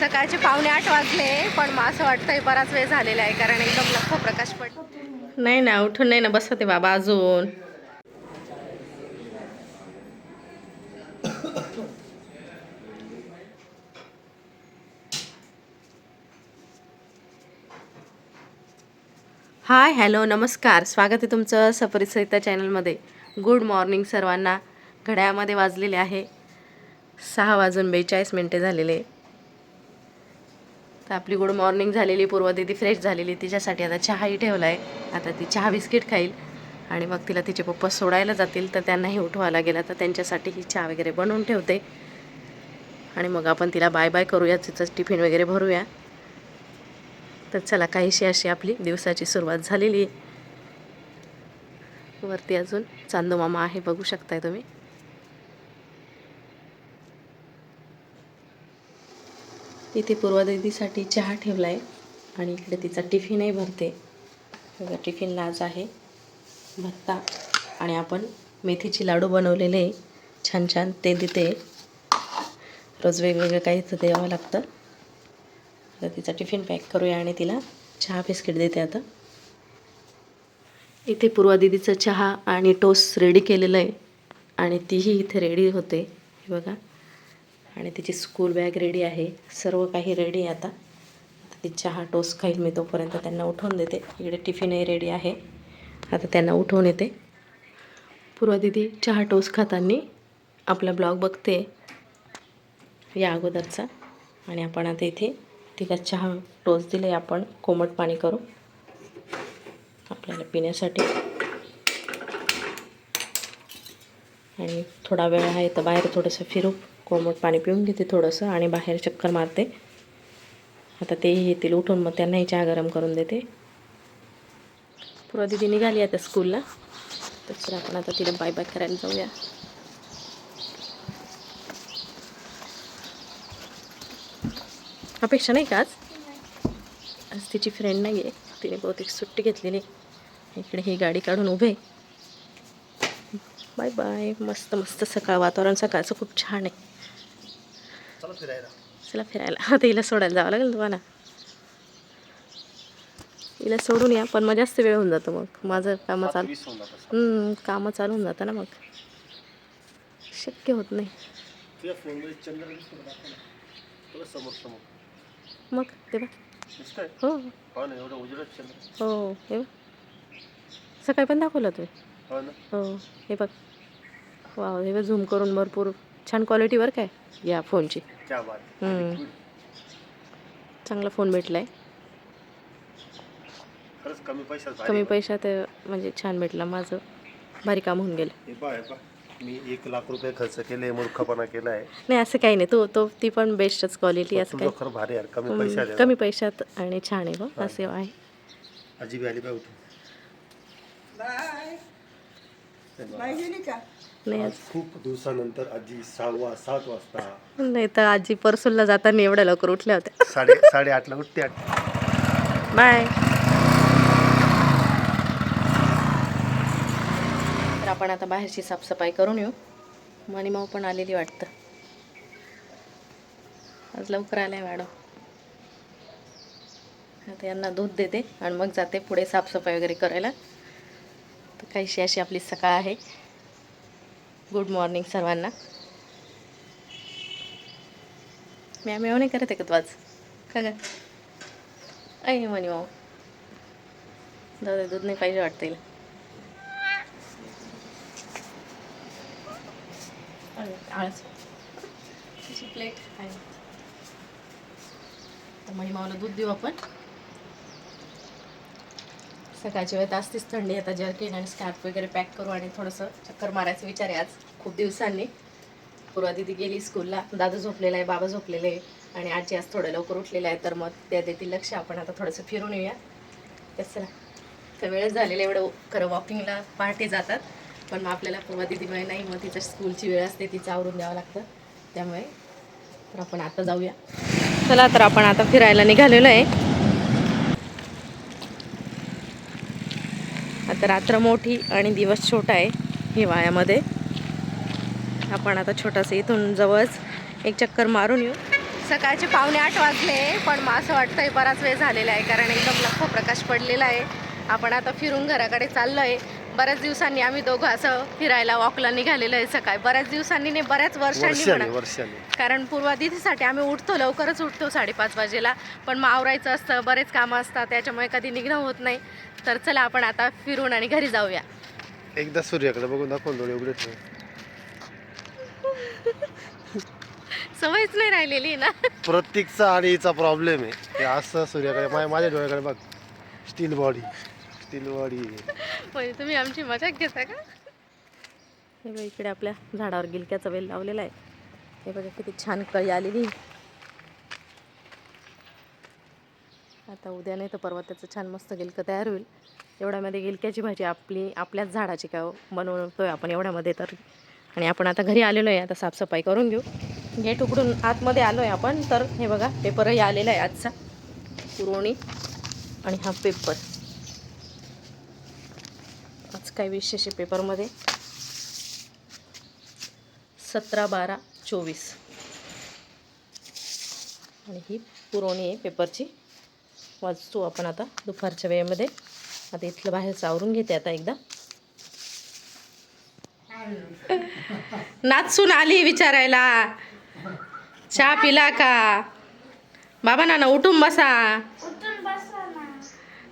सकाळचे पावणे आठ वाजले पण मग असं वाटतंय बराच वेळ झालेला आहे कारण एकदम लख प्रकाश पड नाही ना उठून नाही ना बसते बाबा अजून. हाय हॅलो नमस्कार. स्वागत आहे तुमचं सपरिसरिता चॅनलमध्ये. गुड मॉर्निंग सर्वांना. घड्याळामध्ये वाजलेले आहे. सहा वाजून बेचाळीस मिनटे झालेले. तर आपली गुड मॉर्निंग झालेली पूर्व दिदी फ्रेश झालेली तिच्यासाठी आता चहाही ठेवला आहे आता ती चहा बिस्किट खाईल आणि मग तिला तिचे पप्पा सोडायला जातील तर त्यांनाही उठवायला लागेल. तर त्यांच्यासाठी ही चहा वगैरे बनवून ठेवते. आणि मग आपण तिला बाय बाय करूया तिचं टिफिन वगैरे भरूया. तर चला काहीशी अशी आपली दिवसाची सुरुवात झालेली आहे. वरती अजून चांदू मामा आहे बघू शकताय तुम्ही. इथे पूर्वादिदीसाठी चहा ठेवला आहे आणि इकडे तिचा टिफिनही भरते. बघा टिफिनला आज आहे भत्ता आणि आपण मेथीचे लाडू बनवलेले छान छान. ते देते रोज वेगवेगळं काहीच द्यावं लागतं. आता तिचा टिफिन पॅक करूया आणि तिला चहा बिस्किट देते आता. इथे पूर्वदीदीचं चहा आणि टोस्ट रेडी केलेलं आहे आणि तीही इथे रेडी होते. हे बघा. आणि तिची स्कूल बॅग रेडी आहे. सर्व काही रेडी आहे आता. ती चहा टोस्ट खाईल मी तोपर्यंत त्यांना उठवून देते. इकडे टिफिनही रेडी आहे. आता त्यांना उठवून येते. पूर्वा दिदी चहा टोस्ट खाताना आपला ब्लॉग बघते. या अगोदरचा. आणि आपण आता इथे तिला चहा टोस्ट दिले. आपण कोमट पाणी करू. आपल्याला पिण्यासाठी. आणि थोडा वेळ आहे तर बाहेर थोडंसं फिरू. कोमट पाणी पिऊन घेते थोडंसं आणि बाहेर चक्कर मारते. आता तेही येतील उठून मग त्यांनाही चहा गरम करून देते. पुरा दिदी निघाली आता स्कूलला तर चला आपण आता तिला बाय बाय करायला जाऊया. अपेक्षा नाही का आज? आज तिची फ्रेंड नाही आहे तिने बहुतेक सुट्टी घेतलेली. इकडे ही गाडी काढून उभे बाय बाय मस्त मस्त सकाळ वातावरण. सकाळचं खूप छान आहे. फिरायला? चला फिरायला. आता हिला सोडायला जावं लागेल तुम्हाला. हिला सोडून या पण मग जास्त वेळ होऊन जातो मग. माझं कामं चालू कामं चालू होऊन जातं ना मग. शक्य होत नाही. मग ते बघ. हो. हो हो हे बघ. सकाळी पण दाखवलं तुम्ही हो ना. हो हे बघ. वा हे बघ झूम करून भरपूर छान क्वालिटीवर काय या फोनची क्या बात हम्म. चांगला फोन भेटला आहे कमी पैशात कमी आहे. पैशात म्हणजे छान भेटला. माझं भारी काम होऊन गेलं. मी एक लाख रुपये खर्च केले मूर्खपणा केला आहे. नाही असं काही नाही. तो तो ती पण बेस्टच क्वालिटी असं काही. भारी कमी पैशात आहे. कमी पैशात आणि छान आहे बघ. असे आहे. ना. आजी बी नाही आज खूप दिवसानंतर आजी सहावा सात वाजता. नाही तर आजी परसूलला जाताना एवढ्या लवकर उठल्या होत्या. साडे साडेआठला उठते आठ बाय. तर आपण आता बाहेरची साफसफाई करून येऊ. मणिमाऊ पण आलेली वाटतं. आज लवकर आलाय मॅडम. आता यांना दूध देते आणि मग जाते पुढे साफसफाई वगैरे करायला. काहीशी अशी आपली सकाळ आहे. गुड मॉर्निंग सर्वांना. म्या मेव नाही करत आहे का आज? का ग? ऐ म्हणे माऊ. जाऊ दे दूध नाही पाहिजे वाटतं तिची प्लेट आहे. तर म्हणे माऊला दूध देऊ आपण. सकाळची वेळ असतीच थंडी. आता जर्किन आणि स्कार्फ वगैरे पॅक करू आणि थोडंसं चक्कर मारायचं विचार आहे आज खूप दिवसांनी. पूर्वा दिदी गेली स्कूलला दादा झोपलेला आहे बाबा झोपलेले आहे आणि आजी आज थोडं लवकर उठलेलं आहे तर मग त्या देतील लक्ष आपण आता थोडंसं फिरून येऊया. तर चला. तर वेळच झालेला एवढं खरं वॉकिंगला पहाटे जातात. पण मग आपल्याला पूर्वा दिदीमुळे नाही मग तिच्या स्कूलची वेळ असते तिचं आवरून द्यावं लागतं. त्यामुळे तर आपण आता जाऊया. चला तर आपण आता फिरायला निघालेलो आहे. आता रात्र मोठी आणि दिवस छोटा आहे हिवाळ्यामध्ये आपण आता छोटासा इथून जवळच एक चक्कर मारून येऊ. सकाळचे पावणे आठ वाजले पण मग असं वाटतंय बराच वेळ झालेला आहे कारण एकदम लख्ख प्रकाश पडलेला आहे. आपण आता फिरून घराकडे चाललो आहे बऱ्याच दिवसांनी आम्ही दोघं असं फिरायला वॉकला निघालेलो आहे सकाळी. बऱ्याच दिवसांनी नाही बऱ्याच वर्षांनी म्हणा. कारण पूर्वादितीसाठी आम्ही उठतो लवकरच उठतो साडेपाच वाजेला. पण मग आवरायचं असतं बरेच कामं असतात त्याच्यामुळे कधी निघणं होत नाही. तर चला आपण आता फिरून आणि घरी जाऊया. एकदा सूर्याकडे बघून दाखवून डोळे उघडे ठेव. सवयच नाही राहिलेली ना. प्रत्येकचा आणि हिचा प्रॉब्लेम आहे. असं सूर्याकडे माझ्या माझ्या डोळ्याकडे बघ. स्टील बॉडी स्टील बॉडी म्हणजे तुम्ही आमची मजाक घेता का? हे बघ इकडे आपल्या झाडावर गिलक्याचा वेल लावलेला आहे. हे बघा किती छान कळी आलेली. आता उद्या नाही तर परवा त्याचं छान मस्त गिलकं तयार होईल. एवढ्यामध्ये गिलक्याची भाजी आपली आपल्याच झाडाची काय बनवतो बनवतोय आपण एवढ्यामध्ये तर. आणि आपण आता घरी आलेलो आहे आता साफसफाई करून घेऊ. गेट उघडून आतमध्ये आलो आहे आपण तर हे बघा पेपरही आलेला आहे आजचा. पुरवणी आणि हा पेपर आज काय विशेष आहे पेपरमध्ये सतरा बारा चोवीस. आणि ही पुरवणी आहे पेपरची वाचतो आपण आता दुपारच्या वेळेमध्ये. आता इथलं बाहेरचं आवरून घेते आता एकदा. नाचून आली विचारायला. चहा पिला का? बाबा उठून बसा. उठून बसा ना.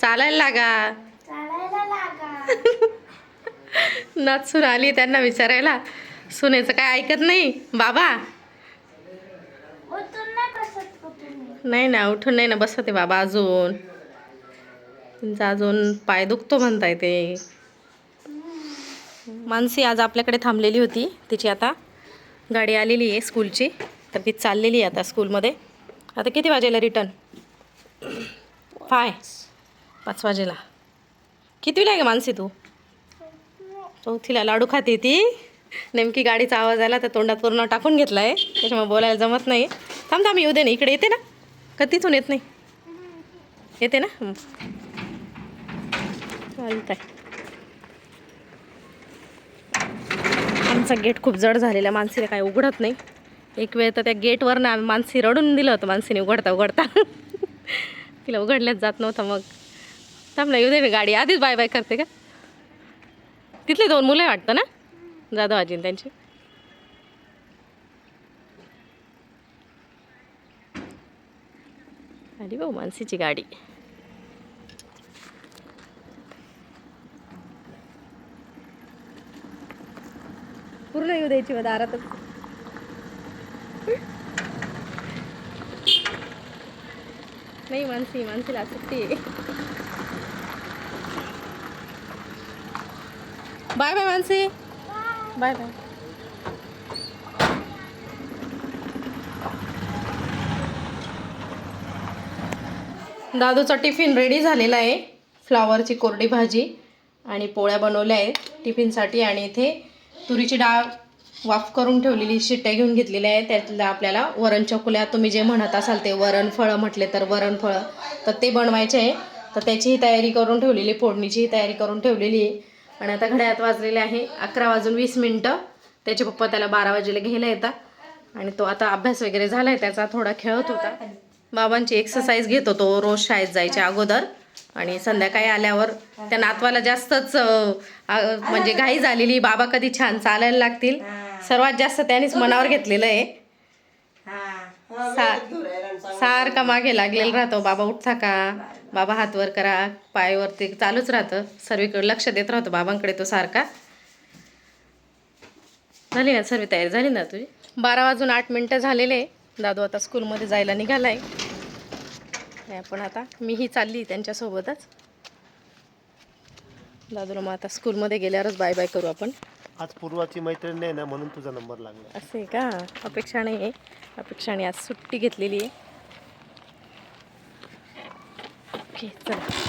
चालायला लागा. चालायला लागा. नाचून आली त्यांना विचारायला. सुनेचं काय ऐकत नाही? बाबा उठून नाही बसत का तुम्ही नाही ना उठून नाही ना बसते बाबा अजून. तुमचा अजून पाय दुखतो म्हणताय ते. मानसी आज आपल्याकडे थांबलेली होती. तिची आता गाडी आलेली आहे स्कूलची. तर ती चाललेली आहे आता स्कूलमध्ये. आता किती वाजेला रिटर्न फाय. पाच वाजेला. कितीला आहे का मानसी तू? चौथीला लाडू खाते ती. नेमकी गाडीचा आवाज आला तर तोंडात पूर्ण टाकून घेतला आहे त्याच्यामुळे बोलायला जमत नाही. थांब थांब येऊ दे ना इकडे येते ना. का तिथून येत नाही. येते ना? चालत आहे आमचा गेट खूप जड झालेला मानसीला काय उघडत नाही. एक वेळ तर त्या गेटवर ना मानसी रडून दिलं होतं मानसीने उघडता उघडता. तिला उघडल्याच जात नव्हतं मग. थांब ना येऊ दे मी गाडी. आधीच बाय बाय करते का? तिथले दोन मुलं वाटतं ना? जाधव आजीन त्यांची. आली भाऊ मानसीची गाडी पूर्ण येऊ द्यायची मग दारातच नाही मानसी मानसीला सुट्टी bye bye Mansi bye bye दादूचा tiffin ready झालेला आहे. फ्लावरची कोरडी भाजी आणि पोळ्या बनवल्या आहेत टिफिनसाठी आणि इथे तुरीची डाळ वाफ करून ठेवलेली शिट्ट्या घेऊन घेतलेल्या आहे त्यातल्या आपल्याला वरण चकुल्या तुम्ही जे म्हणत असाल ते वरण फळं म्हटले तर वरण फळं. तर ते बनवायचे आहे. तर त्याचीही तयारी करून ठेवलेली फोडणीचीही तयारी करून ठेवलेली आहे. आणि आता घड्यात वाजलेले आहे. अकरा वाजून वीस मिनटं. त्याचे पप्पा त्याला बारा वाजेला घ्यायला येतात. आणि तो आता अभ्यास वगैरे झाला आहे त्याचा थोडा खेळत होता. बाबांची एक्सरसाइज घेत होतो रोज शाळेत जायच्या अगोदर. आणि संध्याकाळी आल्यावर त्या नातवाला जास्तच म्हणजे घाई झालेली बाबा कधी छान चालायला लागतील. सर्वात जास्त त्यानेच मनावर घेतलेलं आहे. सा- सारखा मागे लागलेला राहतो. बाबा उठता का? बाबा हात वर करा पायवर ते चालूच राहतं. सर्वीकडे लक्ष देत राहतो. बाबांकडे तो सारखा. झाली ना सर्व तयारी? झाली ना तुझी? बारा वाजून आठ मिनटं झालेले. दादू आता स्कूलमध्ये जायला निघालाय. आणि आपण आता मीही चालली त्यांच्यासोबतच. दादूला मग आता स्कूलमध्ये गेल्यावरच बाय बाय करू आपण. आज पूर्वाची मैत्रीण नाही ना म्हणून तुझा नंबर लागला. असं आहे का? अपेक्षा नाही आहे. अपेक्षाने आज सुट्टी घेतलेली आहे. ओके चला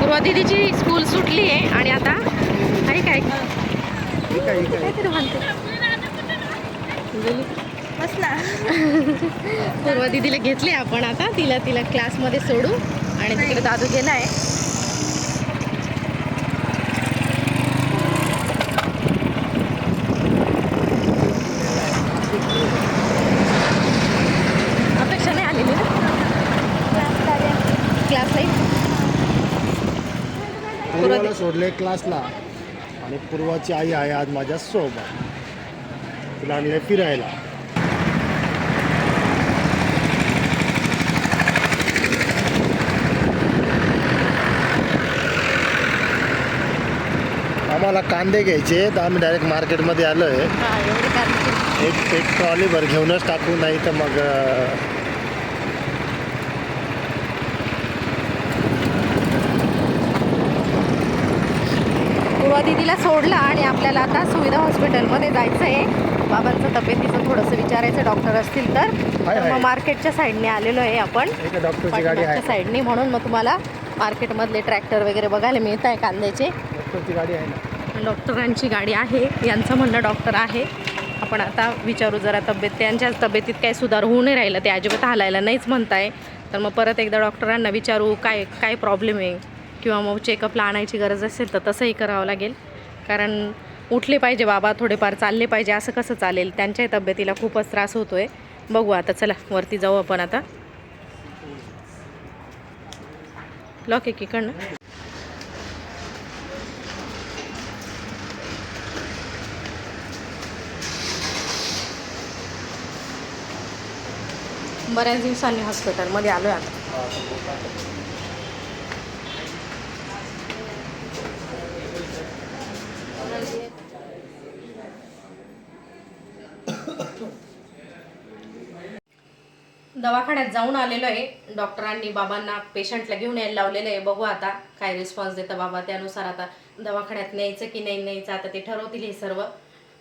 पूर्वा दीदीची स्कूल सुटली आहे आणि आता आहे काय ठीक आहे ठीक आहे काहीतरी म्हणते गेली बसली ना पूर्व दीदीला घेतले आपण आता. तिला तिला क्लासमध्ये सोडू. आणि तिकडे दादू गेलाय अपेक्षा नाही आलेली ना? क्लासला पूर्वाला सोडले क्लासला. आणि पूर्वाची आई आहे आज माझ्या सोबत. तिला आणले फिरायला. आम्हाला कांदे घ्यायचे तर आम्ही डायरेक्ट मार्केटमध्ये आलो आहे एक एक ट्रॉलीभर घेऊनच टाकू नाही तर मग दिदीला सोडलं आणि आपल्याला आता सुविधा हॉस्पिटलमध्ये जायचं आहे बाबांचं तब्येतीचं थोडंसं विचारायचं डॉक्टर असतील तर. मग मार्केटच्या साईडने आलेलो आहे आपण. एक डॉक्टरची गाडी पाठीमागच्या आहे. साईडने म्हणून मग तुम्हाला मार्केटमधले ट्रॅक्टर वगैरे बघायला मिळत आहे कांद्याचे. डॉक्टरची गाडी आहे ना. डॉक्टरांची गाडी आहे यांचं म्हणणं डॉक्टर आहे. आपण आता विचारू जरा तब्येत त्यांच्या तब्येतीत काही सुधार होऊ नाही राहिलं ते अजिबात हालायला नाहीच म्हणताय. तर मग परत एकदा डॉक्टरांना विचारू काय काय प्रॉब्लेम आहे? किंवा मग चेकअपला आणायची गरज असेल तर तसंही करावं लागेल. कारण उठले पाहिजे बाबा थोडेफार चालले पाहिजे असं कसं चालेल? त्यांच्याही तब्येतीला खूपच त्रास होतो आहे बघू आता चला वरती जाऊ आपण आता. लॉक आहे की बऱ्याच दिवसांनी हॉस्पिटलमध्ये आलो आहे आता. दवाखान्यात जाऊन आलेलो आहे. डॉक्टरांनी बाबांना पेशंटला घेऊन यायला लावलेलं आहे. बघू आता काय रिस्पॉन्स देतं बाबा. त्यानुसार आता दवाखान्यात न्यायचं की नाही न्यायचं आता ते ठरवतील हे सर्व.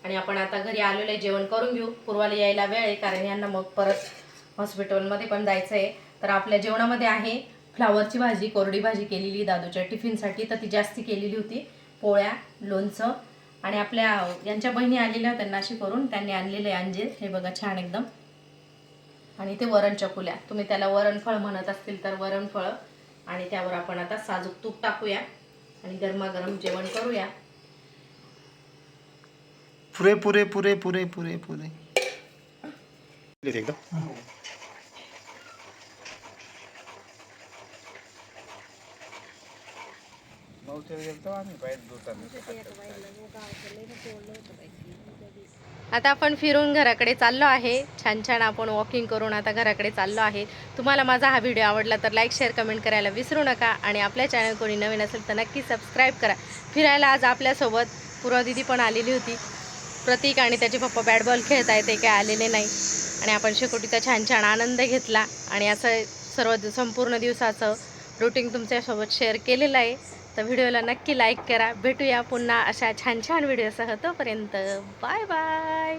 आणि आपण आता घरी आलेलो आहे. जेवण करून घेऊ. पूर्वाला यायला वेळ आहे कारण यांना मग परत हॉस्पिटलमध्ये पण जायचं आहे तर आपल्या जेवणामध्ये आहे फ्लावरची भाजी कोरडी भाजी केलेली दादूच्या टिफिनसाठी तर ती जास्ती केलेली होती. पोळ्या लोणचं आणि आपल्या यांच्या बहिणी आलेल्या होत्या करून त्यांनी आणलेले अंजीर. हे बघा छान एकदम. आणि ते वरण चकुल्या. तुम्ही त्याला वरणफळ म्हणत असतील तर वरणफळ आणि त्यावर आपण आता साजूक तूप टाकूया आणि गरमागरम जेवण करूया. पुरे पुरे पुरे पुरे पुरे पुरे. एकदम आता आपण फिरून घराकडे चाललो आहे. छान छान आपण वॉकिंग करून आता घराकडे चाललो आहे. तुम्हाला माझा हा व्हिडिओ आवडला तर लाईक शेअर कमेंट करायला विसरू नका आणि आपल्या चॅनल कोणी नवीन असेल तर नक्की सबस्क्राईब करा. फिरायला आज आपल्यासोबत पूर्वा दिदी पण आलेली होती. प्रतीक आणि त्याचे पप्पा बॅट बॉल खेळत आहे ते काय आलेले नाही. आणि आपण शेकोटीचा छान छान आनंद घेतला. आणि असं सर्व संपूर्ण दिवसाचं रुटीन तुमच्यासोबत शेअर केलेलं आहे. तर व्हिडिओला नक्की लाईक करा. भेटूया पुन्हा अशा छान छान व्हिडिओसह तोपर्यंत. Bye bye